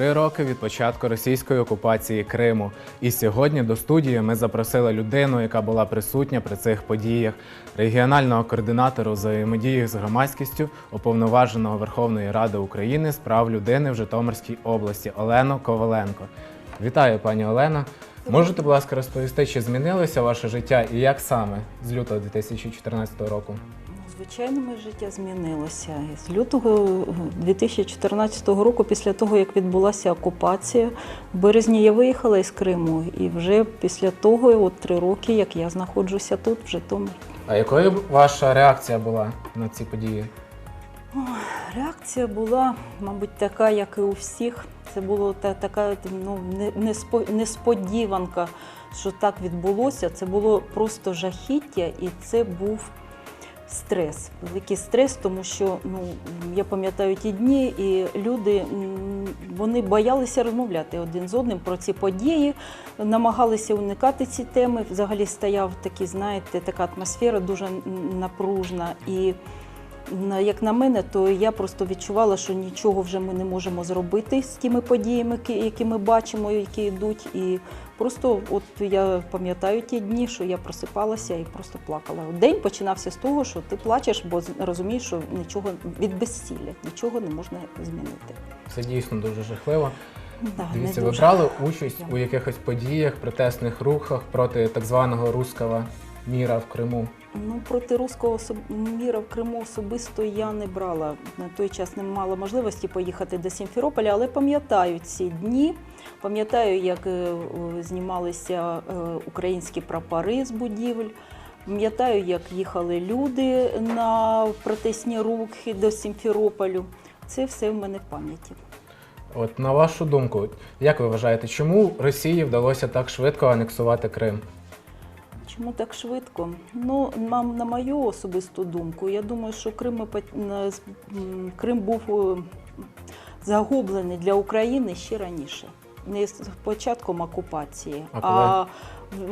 три роки від початку російської окупації Криму. І сьогодні до студії ми запросили людину, яка була присутня при цих подіях, регіонального координатора взаємодії з громадськістю, уповноваженого Верховної Ради України з прав людини в Житомирській області Олену Коваленко. Вітаю, пані Олена. Можете, будь ласка, розповісти, чи змінилося ваше життя і як саме з лютого 2014 року? Звичайно, моє життя змінилося. З лютого 2014 року, після того, як відбулася окупація, в березні я виїхала із Криму. І вже після того, от три роки, як я знаходжуся тут, в Житомирі. А якою ваша реакція була на ці події? Реакція була, мабуть, така, як і у всіх. Це була та, така ну, несподіванка, що так відбулося. Це було просто жахіття, і це був стрес. Великий стрес, тому що ну, я пам'ятаю ті дні, і люди вони боялися розмовляти один з одним про ці події, намагалися уникати ці теми. Взагалі стояв такий, знаєте, така атмосфера дуже напружна. І як на мене, то я просто відчувала, що нічого вже ми не можемо зробити з тими подіями, які- ми бачимо, які йдуть. І просто, от я пам'ятаю ті дні, що я просипалася і просто плакала. День починався з того, що ти плачеш, бо розумієш, що нічого від безсилля, нічого не можна змінити. Це дійсно дуже жахливо. Да, Дивіться, ви брали участь у якихось подіях, протестних рухах проти так званого руского міра в Криму. Ну, проти руського міра в Криму особисто я не брала. На той час не мала можливості поїхати до Сімферополя, але пам'ятаю ці дні. Пам'ятаю, як е, знімалися е, українські прапори з будівель. Пам'ятаю, як їхали люди на протестні рухи до Сімферополю. Це все в мене в пам'яті. От на вашу думку, як ви вважаєте, чому Росії вдалося так швидко анексувати Крим? Чому так швидко? Ну, на мою особисту думку, я думаю, що Крим, Крим був е, загублений для України ще раніше, не з початком окупації. А А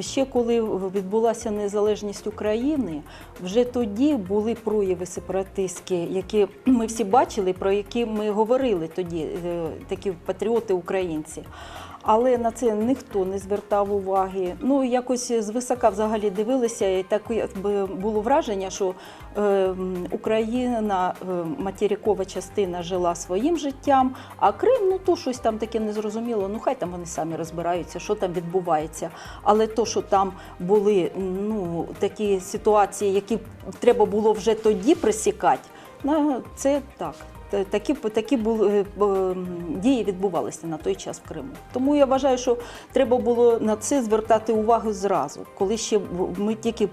ще коли відбулася незалежність України, вже тоді були прояви сепаратистські, які ми всі бачили, про які ми говорили тоді, е, такі патріоти українці. Але на це ніхто не звертав уваги. Ну якось звисока взагалі дивилися, і так якби було враження, що е, Україна, е, материкова частина жила своїм життям, а Крим, ну то щось там таке незрозуміло. Ну хай там вони самі розбираються, що там відбувається. Але то, що там були ну такі ситуації, які треба було вже тоді присікати, це так. Та- Такі, такі були, е, дії відбувалися на той час в Криму. Тому я вважаю, що треба було на це звертати увагу зразу. Коли ще ми тільки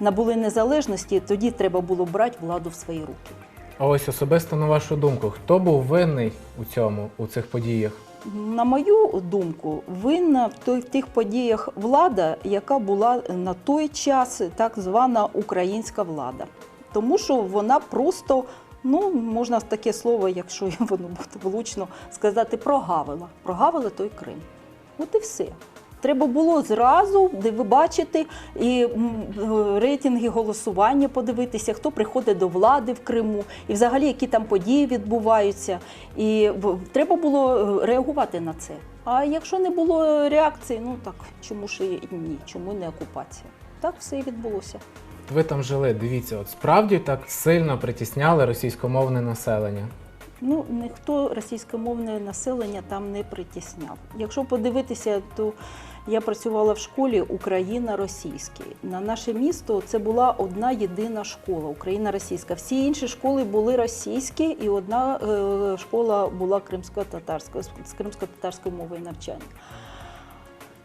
набули незалежності, тоді треба було брати владу в свої руки. А ось особисто на вашу думку, хто був винний у цьому, у цих подіях? На мою думку, винна в тих подіях влада, яка була на той час так звана українська влада. Тому що вона просто, ну можна таке слово, якщо воно буде влучно сказати, прогавила. Прогавила той Крим. От і все. Треба було зразу, де ви бачите, і е, рейтинги голосування подивитися, хто приходить до влади в Криму, і взагалі які там події відбуваються. І треба було е, реагувати на це. А якщо не було реакції, ну так чому ж і ні, чому не окупація? Так все і відбулося. Ви там жили, дивіться, от справді так сильно притісняли російськомовне населення. Ну, ніхто російськомовне населення там не притісняв. Якщо подивитися, то я працювала в школі Україна російській. На наше місто це була одна єдина школа Україна російська. Всі інші школи були російські, і одна е, школа була кримсько-татарською з кримсько-татарською мовою навчання.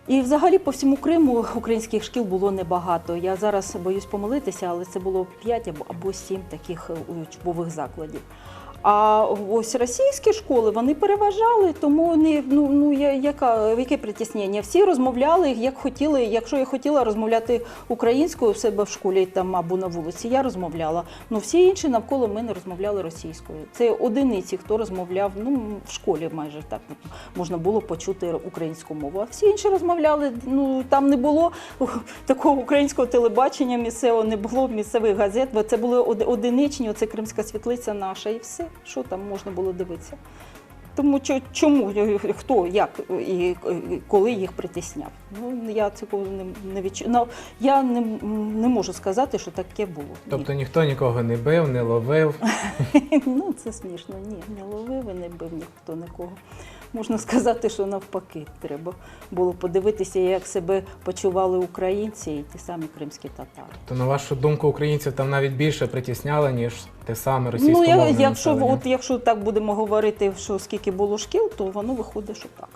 І взагалі по всьому Криму українських шкіл було небагато. Я зараз боюсь помилитися, але це було 5 або- або 7 таких е, учбових закладів. А ось російські школи вони переважали, тому вони ну ну я- яка яке притіснення? Всі розмовляли як хотіли. Якщо я хотіла розмовляти українською в себе в школі там або на вулиці, я розмовляла. Ну всі інші навколо мене розмовляли російською. Це одиниці, хто розмовляв. Ну в школі майже так можна було почути українську мову. А всі інші розмовляли. Ну там не було такого українського телебачення місцевого, не було місцевих газет, бо це були оди- одиничні. Оце Кримська світлиця наша, і все. Що там можна було дивитися? Тому чо- чому е, хто як е, і е, коли їх притісняв. Ну я цього не, не відчу... ну, Я не, не можу сказати, що таке було. Тобто ніхто нікого не бив, не ловив. ну це смішно. Ні, не ловив і не бив ніхто нікого. Можна сказати, що навпаки, треба було подивитися, як себе почували українці і ті самі кримські татари. То на вашу думку, українців там навіть більше притісняли, ніж те саме Ну, російськомовне я, якщо, населення. от, якщо так будемо говорити, що скільки було шкіл, то воно виходить, що так.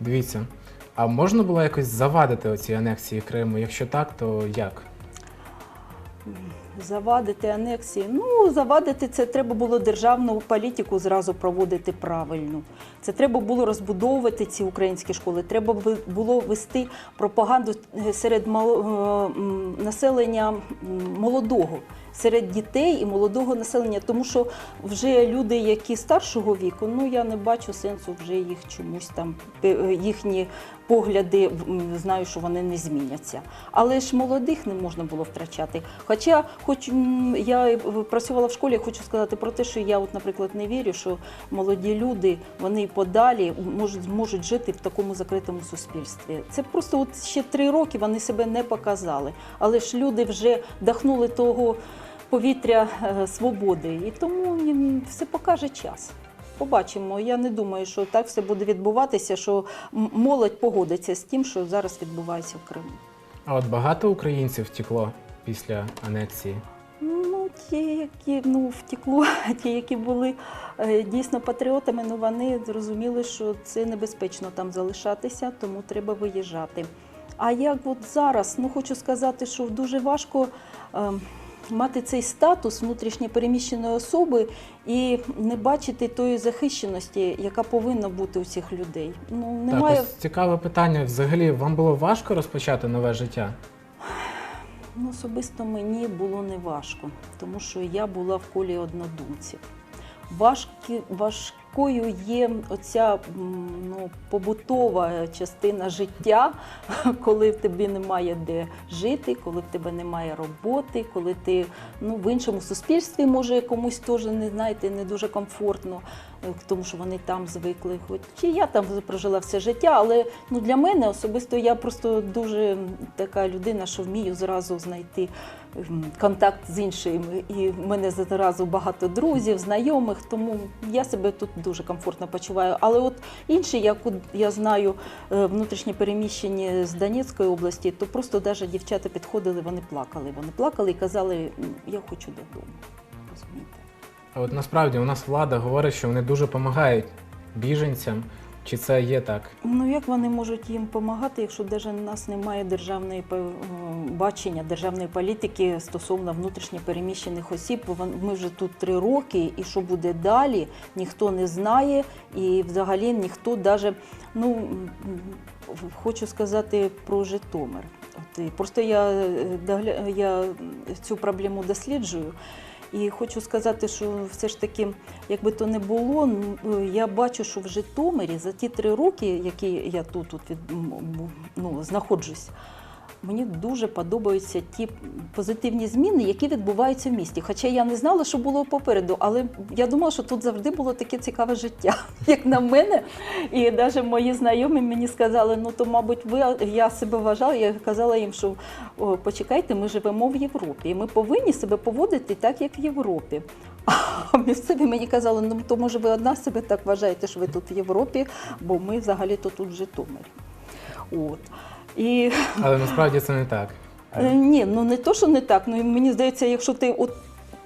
Дивіться, а можна було якось завадити оцій анексії Криму? Якщо так, то як? Завадити анексії. Ну, завадити це треба було державну політику зразу проводити правильно. Це треба було розбудовувати ці українські школи. Треба було вести пропаганду е, серед е, населення молодого, серед дітей і молодого населення. Тому що вже люди, які старшого віку, ну я не бачу сенсу вже їх чомусь там е, їхні погляди знаю, що вони не зміняться. Але ж молодих не можна було втрачати. Хоча, хоч я працювала в школі, хочу сказати про те, що я, от, наприклад, не вірю, що молоді люди вони подалі можуть, можуть жити в такому закритому суспільстві. Це просто от ще три роки вони себе не показали. Але ж люди вже вдохнули того повітря е, свободи, і тому все покаже час. Побачимо. Я не думаю, що так все буде відбуватися, що молодь погодиться з тим, що зараз відбувається в Криму. А от багато українців втекло після анексії. Ну, ті, які ну, втекло, ті, які були е, дійсно патріотами, ну вони зрозуміли, що це небезпечно там залишатися, тому треба виїжджати. А як от зараз, ну хочу сказати, що дуже важко. е, Мати цей статус внутрішньопереміщеної особи і не бачити тої захищеності, яка повинна бути у цих людей. Ну немає Так, ось цікаве питання. Взагалі, вам було важко розпочати нове життя? Ну, особисто мені було не важко, тому що я була в колі однодумців. Важкі, важкою є оця ну, побутова частина життя, коли в тебе немає де жити, коли в тебе немає роботи, коли ти ну, в іншому суспільстві може комусь теж не знаєте, не дуже комфортно, е, тому що вони там звикли. Хоч і я там прожила все життя, але ну, для мене особисто я просто дуже така людина, що вмію зразу знайти контакт з іншими. І в мене зразу багато друзів, знайомих, тому я себе тут дуже комфортно почуваю. Але от інші, як я знаю, е, внутрішні переміщені з Донецької області, то просто навіть дівчата підходили, вони плакали. Вони плакали і казали, я хочу додому. Розумієте? А от насправді у нас влада говорить, що вони дуже допомагають біженцям. Чи це є так? Ну як вони можуть їм допомагати, якщо навіть у нас немає державної бачення, державної політики стосовно внутрішньо переміщених осіб? Ми вже тут три роки, і що буде далі, ніхто не знає, і взагалі ніхто навіть, ну хочу сказати про Житомир. От, просто я, е, я цю проблему досліджую. І хочу сказати, що все ж таки, якби то не було, ну, я бачу, що в Житомирі за ті три роки, які я тут, тут від, ну, знаходжусь, мені дуже подобаються ті позитивні зміни, які відбуваються в місті. Хоча я не знала, що було попереду, але я думала, що тут завжди було таке цікаве життя, як на мене. І навіть мої знайомі мені сказали, ну то, мабуть, ви я себе вважала, я казала їм, що о, почекайте, ми живемо в Європі, і ми повинні себе поводити так, як в Європі. А місцеві мені казали, ну то може ви одна себе так вважаєте, що ви тут в Європі, бо ми взагалі-то тут в Житомирі. От. І Але насправді це не так. Е, Ні, ну не то, що не так. Ну і мені здається, якщо ти от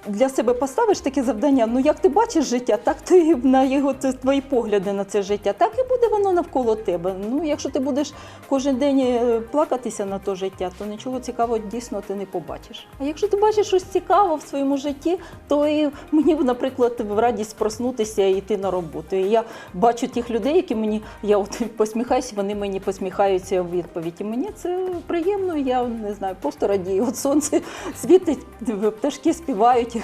для себе поставиш таке завдання, ну як ти бачиш життя, так ти на його це твої погляди на це життя, так і буде воно навколо тебе. Ну, якщо ти будеш кожен день е, плакатися на то життя, то нічого цікавого дійсно ти не побачиш. А якщо ти бачиш щось цікаве в своєму житті, то і мені, наприклад, в радість проснутися і йти на роботу. І я бачу тих людей, які мені я от посміхаюся, вони мені посміхаються у відповідь. І мені це приємно. Я не знаю, просто радію. От сонце світить, пташки співають,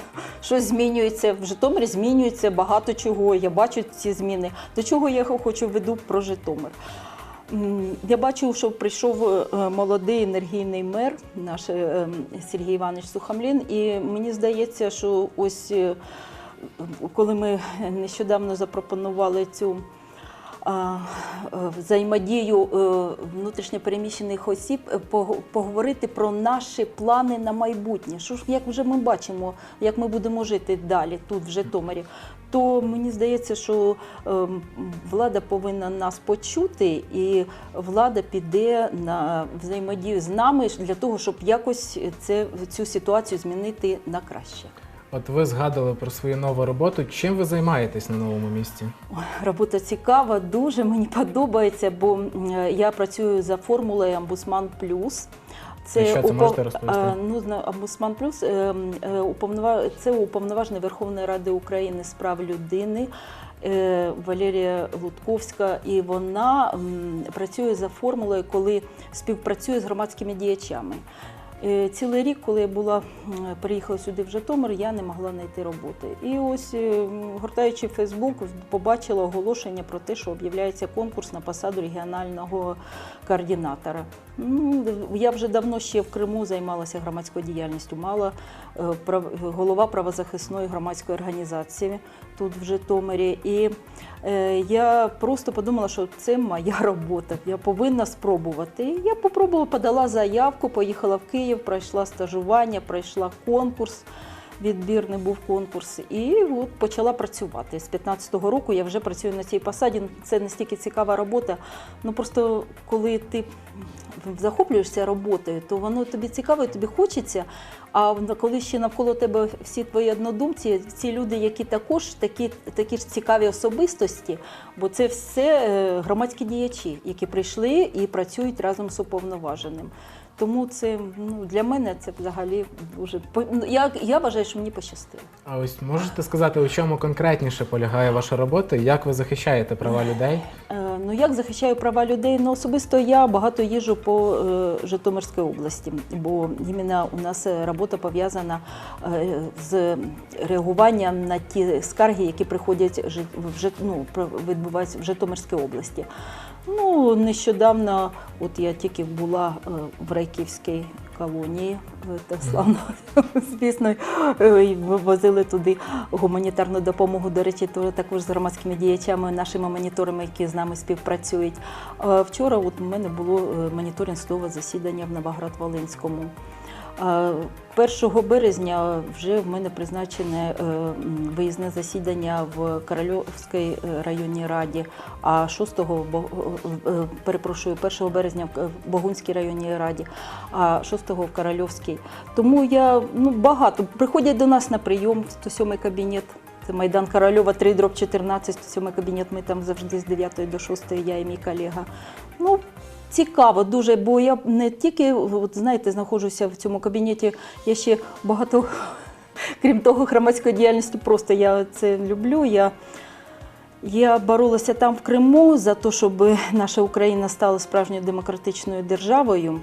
щось змінюється. В Житомирі змінюється багато чого. Я бачу ці зміни. До чого я хочу веду про Житомир. Я бачу, що прийшов е, молодий енергійний мер, наш е, Сергій Іванович Сухомлін, і мені здається, що ось е, коли ми нещодавно запропонували цю взаємодію е, внутрішньопереміщених осіб, е, поговорити про наші плани на майбутнє. Що ж, як вже ми бачимо, як ми будемо жити далі тут, в Житомирі, то мені здається, що влада повинна нас почути, і влада піде на взаємодію з нами для того, щоб якось це, цю ситуацію змінити на краще. От ви згадували про свою нову роботу. Чим ви займаєтесь на новому місці? Ой, Робота цікава, дуже мені подобається, бо я працюю за формулою Амбусман Плюс. І що це упов- можете розповісти? Ну, Амбусман Плюс е, м, е, це уповноважений Верховної Ради України з прав людини. е, Валерія Лутковська, і вона працює за формулою, коли співпрацює з громадськими діячами. Е, Цілий рік, коли я була приїхала сюди в Житомир, я не могла знайти роботи. І ось, е, гортаючи Фейсбук, побачила оголошення про те, що об'являється конкурс на посаду регіонального координатора. Ну, я вже давно ще в Криму займалася громадською діяльністю. Мала е, голова правозахисної громадської організації тут в Житомирі. І я просто подумала, що це моя робота. Я повинна спробувати. Я попробувала, подала заявку, поїхала в Київ, пройшла стажування, пройшла конкурс. Відбірний був конкурс, і от почала працювати. З 15-го року я вже працюю на цій посаді. Це настільки цікава робота. Ну просто коли ти захоплюєшся роботою, то воно тобі цікаво, тобі хочеться. А коли ще навколо тебе всі твої однодумці, ці люди, які також такі, такі ж цікаві особистості, бо це все е, громадські діячі, які прийшли і працюють разом з уповноваженим. Тому це ну, для мене це взагалі дуже ну, я, я вважаю, що мені пощастило. А ось можете сказати, у чому конкретніше полягає ваша робота? Як ви захищаєте права людей? Е, Ну як захищаю права людей? Ну особисто я багато їжджу по е, Житомирській області, бо іменно у нас робота пов'язана е, з реагуванням на ті скарги, які приходять в ну, відбуваються в Житомирській області. Ну нещодавно, от я тільки була е, в Райківській колонії е, та славно, звісно, е, вивозили туди гуманітарну допомогу. До речі, також з громадськими діячами, нашими моніторами, які з нами співпрацюють. Вчора от у мене було е, моніторингове засідання в Новоград-Волинському. Е, 1 березня вже в мене призначене е, виїзне засідання в Корольовській е, районній раді, а 6 бо- е, перепрошую, 1 березня в Богунській районній раді, а 6 в Корольовській. Тому я ну багато приходять до нас на прийом в 107 кабінет. Це Майдан Корольова, 3 дроб 14, 107 кабінет. Ми там завжди з 9 до 6, я і мій колега. Ну, Цікаво дуже, бо я не тільки от, знаєте, знаходжуся в цьому кабінеті, я ще багато, крім того, громадської діяльності, просто я це люблю. Я, я боролася там в Криму за те, щоб наша Україна стала справжньою демократичною державою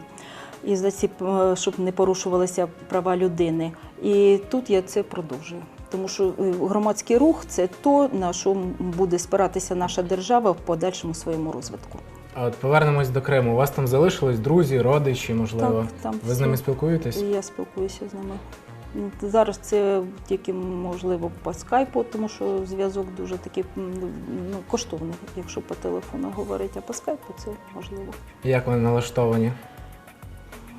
і за ці, е, щоб не порушувалися права людини. І тут я це продовжую. Тому що е, громадський рух це то, на що буде спиратися наша держава в подальшому своєму розвитку. А от повернемось до Криму. У вас там залишились друзі, родичі, можливо. Так, там ви з ними спілкуєтесь? Я спілкуюся з ними. Ну, Зараз це тільки можливо по скайпу, тому що зв'язок дуже такий ну, коштовний, якщо по телефону говорити, а по скайпу це можливо. Як вони налаштовані?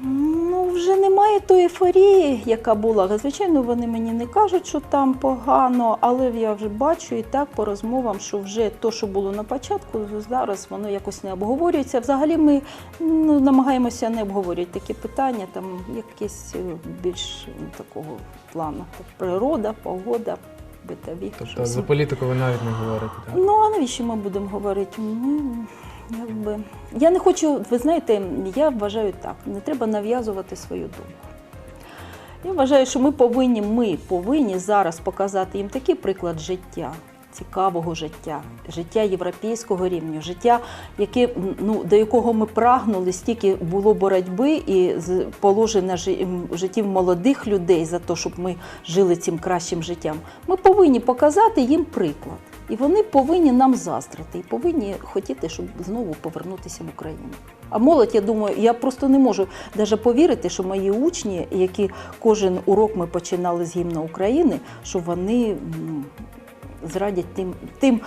Ну, вже немає тої ейфорії, яка була. Звичайно, вони мені не кажуть, що там погано, але я вже бачу і так по розмовам, що вже то, що було на початку, зараз воно якось не обговорюється. Взагалі ми ну, намагаємося не обговорювати такі питання, там якісь е, більш ну, такого плану. Природа, погода, битові. Тобто за політику ви навіть не говорите, так? Ну, а навіщо ми будемо говорити? Ми, Я не хочу, ви знаєте, я вважаю так, не треба нав'язувати свою думку. Я вважаю, що ми повинні, ми повинні зараз показати їм такий приклад життя, цікавого життя, життя європейського рівня, життя, яке, ну, до якого ми прагнули, стільки було боротьби і положено життів молодих людей за те, щоб ми жили цим кращим життям. Ми повинні показати їм приклад. І вони повинні нам заздрити і повинні хотіти, щоб знову повернутися в Україну. А молодь, я думаю, я просто не можу навіть повірити, що мої учні, які кожен урок ми починали з гімна України, що вони зрадять тим, тим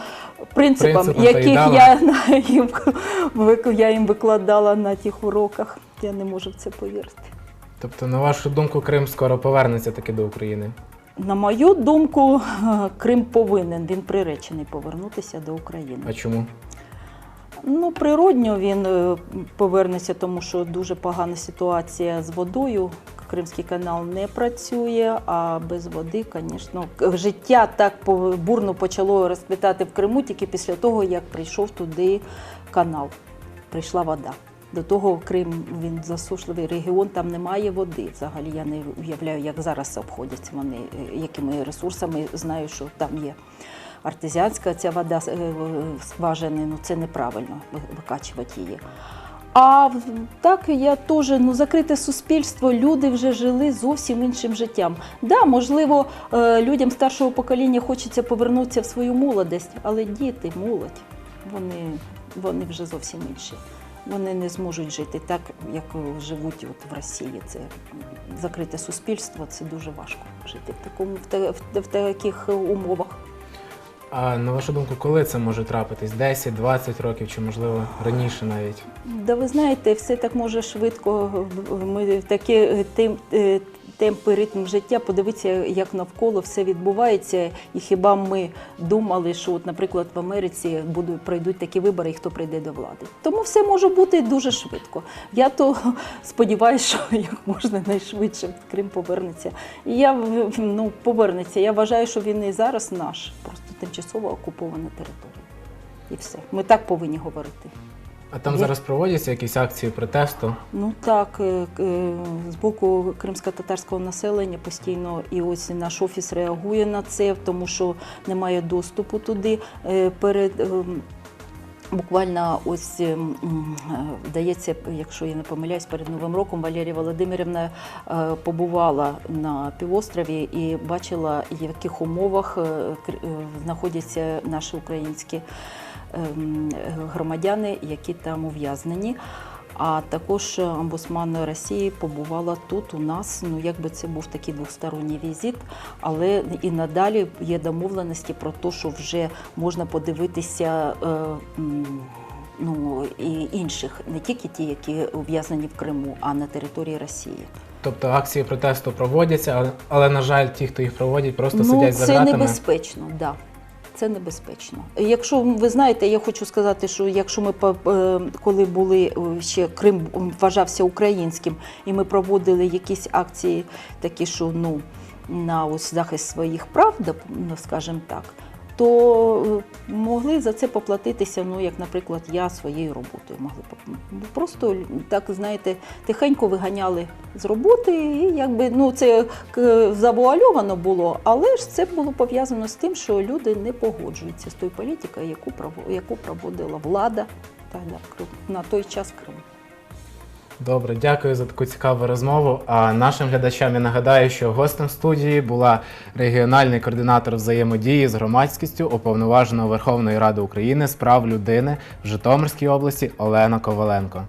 принципам, яких я, їм, я їм викладала на тих уроках. Я не можу в це повірити. Тобто, на вашу думку, Крим скоро повернеться таки до України. На мою думку, Крим повинен, він приречений повернутися до України. А чому? Ну, природньо він е, повернеться, тому що дуже погана ситуація з водою. Кримський канал не працює, а без води, звісно, життя так бурно почало розквітати в Криму тільки після того, як прийшов туди канал, прийшла вода. До того Крим він засушливий регіон, там немає води. Взагалі я не уявляю, як зараз обходяться вони, е, якими ресурсами. Знаю, що там є артезіанська ця вода е, скважини, ну це неправильно викачувати її. А так я теж ну закрите суспільство. Люди вже жили зовсім іншим життям. Да, можливо, е, людям старшого покоління хочеться повернутися в свою молодість, але діти, молодь, вони, вони вже зовсім інші. Вони не зможуть жити так, як живуть от в Росії. Це закрите суспільство, це дуже важко жити в такому в, в, в таких умовах. А на вашу думку, коли це може трапитись? 10, 20 років чи можливо раніше навіть? Да ви знаєте, все так може швидко. Ми такі тим е, темпи, ритм життя. Подивіться, як навколо все відбувається. І хіба ми думали, що, от, наприклад, в Америці будуть пройдуть такі вибори, і хто прийде до влади? Тому все може бути дуже швидко. Я то сподіваюся, що як можна найшвидше Крим повернеться. І я ну повернеться. Я вважаю, що він і зараз наш, просто тимчасово окупована територія. І все. Ми так повинні говорити. А там Є. зараз проводяться якісь акції протесту. Ну так, е, е, з боку кримсько-татарського населення постійно і ось наш офіс реагує на це, тому що немає доступу туди. Е, Перед ем, буквально ось ем, м, е, вдається, якщо я не помиляюсь, перед новим роком Валерія Володимирівна е, побувала на півострові і бачила, в яких умовах е, кр- е, знаходяться наші українські громадяни, які там ув'язнені. А також омбудсман Росії побувала тут у нас. Ну якби це був такий двосторонній візит, але і надалі є домовленості про те, що вже можна подивитися. Е, Ну і інших, не тільки ті, які ув'язнені в Криму, а на території Росії. Тобто акції протесту проводяться, але, але на жаль, ті, хто їх проводять, просто ну, сидять за це небезпечно, так. Да. Це небезпечно. Якщо ви знаєте, я хочу сказати, що якщо ми е, коли були е, ще Крим вважався українським, і ми проводили якісь акції, такі, що ну на ось захист своїх прав, ну скажімо так, то е, могли за це поплатитися, ну як, наприклад, я своєю роботою могли поп- просто так, знаєте, тихенько виганяли з роботи, і якби ну це завуальовано було, але ж це було пов'язано з тим, що люди не погоджуються з тою політикою, яку яку проводила влада Крим- на той час Крим. Добре, дякую за таку цікаву розмову. А нашим глядачам я нагадаю, що гостем студії була регіональний координатор взаємодії з громадськістю уповноваженого Верховної Ради України з прав людини в Житомирській області Олена Коваленко.